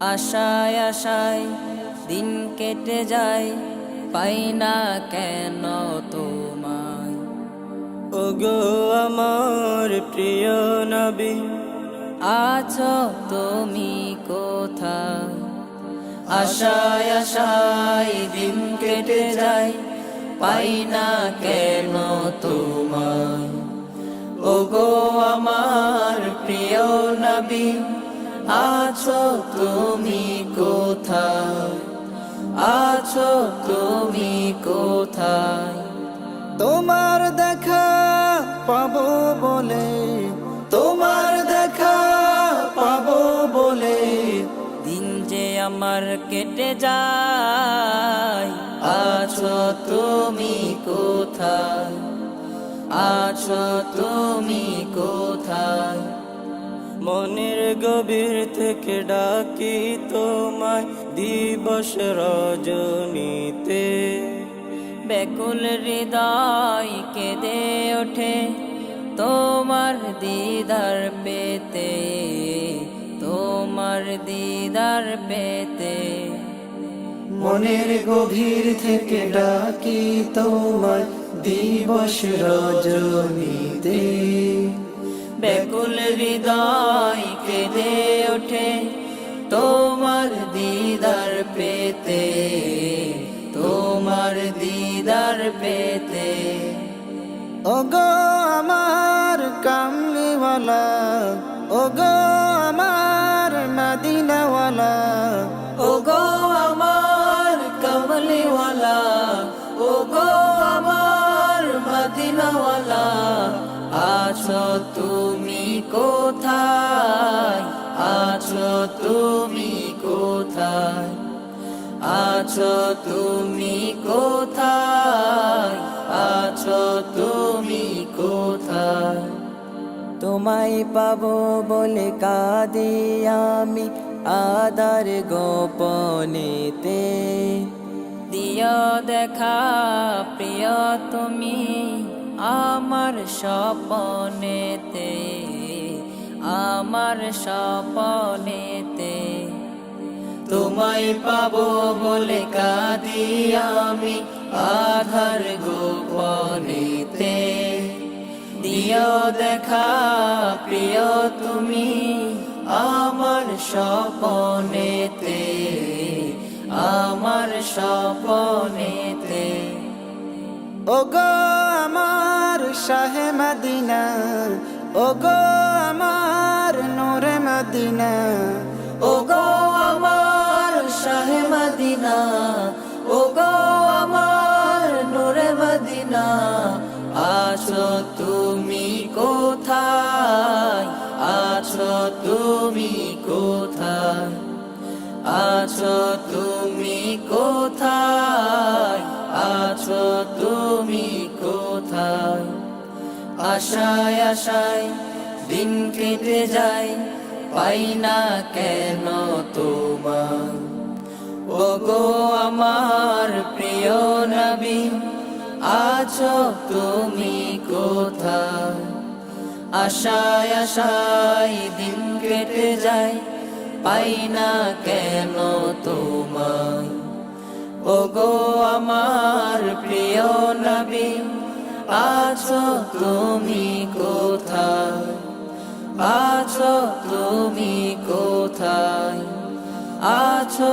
আশায় আশায় দিন কেটে যায়, পাই না কেন তোমায়? ওগো আমার প্রিয় নবী, আছো তুমি কোথায়? আশায় আশায় দিন কেটে যায়, পাই না কেন তোমায়? ওগো আমার প্রিয় নবী আছো তুমি কোথায়? আছো তুমি কোথায়? তোমার দেখা পাবো বলে, তোমার দেখা পাবো বলে, দিন যে আমার কেটে যায়, আছো তুমি কোথায়? আছো তুমি মনের গভীর থেকে ডাকি তোমায় দিবস রজনীতে। ব্যাকুল হৃদয় কেঁদে ওঠে তোমার দিদার পেতে তোমার দিদার পেতে। মনের গভীর থেকে ডাকি তোমায় দিবস রজনীতে। ব্যাকুল হৃদয় কেঁদে ওঠে তোমার দিদার পেতে তোমার দিদার পেতে। ওগো আমার কামলিওয়ালা ওগো আমার মদিনাওয়ালা আছো তুমি কোথায়? আছো তুমি কোথায়? আছো তুমি কোথায়? আছো তুমি কোথায়? তোমায় পাবো বলে কাঁদি আমি আদার গোপনেতে। দিয় দেখা প্রিয় তুমি। আমার স্বপনেতে আমার স্বপনেতে। তোমায় পাবো বলে কাঁদি আমি আধার গোপনেতে। দিয় দেখা প্রিয় তুমি আমার স্বপনেতে আমার স্বপনেতে। আমার শাহে মদিনা, ওগো আমার নূরে মদিনা, ওগো আমার শাহে মদিনা, ওগো আমার নূরে মদিনা, আছো তুমি কোথায়? আছো তুমি কোথায়? আছো তুমি কোথায়? আছো তুমি আশায় আশায় দিন কেটে যায়, পাই না কেন তোমার? ওগো আমার প্রিয় নবী, আছো তুমি কোথায়? আশায় আশায় দিন কেটে যায়, পাই না কেন তোমায় ওগো আমার প্রিয় নবী আছো তুমি কোথায়? আছো তুমি কোথায়? আছো